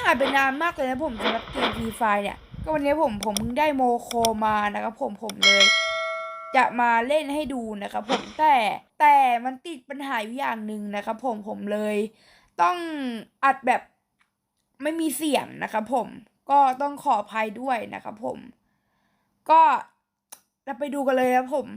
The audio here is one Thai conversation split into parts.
หายไปนานมากเลยนะผมสำหรับเกมฟรีไฟเนี่ย ก็วันนี้ผมผมเพิ่งได้โมโคมานะครับผมผมเลย จะมาเล่นให้ดูนะครับผมแต่แต่มันติดปัญหาอยู่อย่างหนึ่งนะครับผมผมเลย ต้องอัดแบบไม่มีเสียงนะครับผมก็ต้องขออภัยด้วยนะครับผม ก็เราไปดูกันเลยครับผม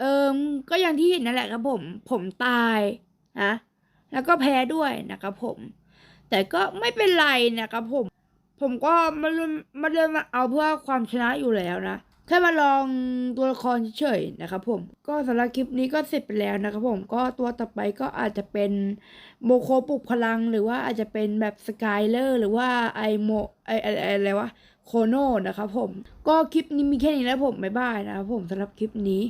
เอิมก็อย่างที่เห็นนั่นแหละครับผม ผมตายนะแล้วก็แพ้ด้วยนะครับผม แต่ก็ไม่เป็นไรนะครับผม ผมก็มาเล่นไมาเล่มาเอาเพื่อความชนะอยู่แล้วนะแค่มาลองตัวละครเฉยๆนะครับผม ก็สำหรับคลิปนี้ก็เสร็จไปแล้วนะครับผมก็ตัวต่อไปก็อาจจะเป็นโมโคปลุกพลัง หรือว่าอาจจะเป็นแบบสกายเลอร์หรือว่าไอโมไออะไรวะโคโนนะครับผม ก็คลิปนี้มีแค่นี้แล้วผมบ๊ายบายนะครับผมสำหรับคลิปนี้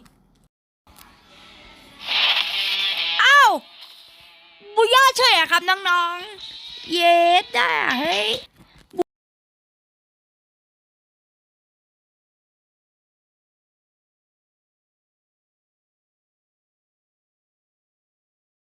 เฉยอะครับน้องๆ เย้จ้าเฮ้ย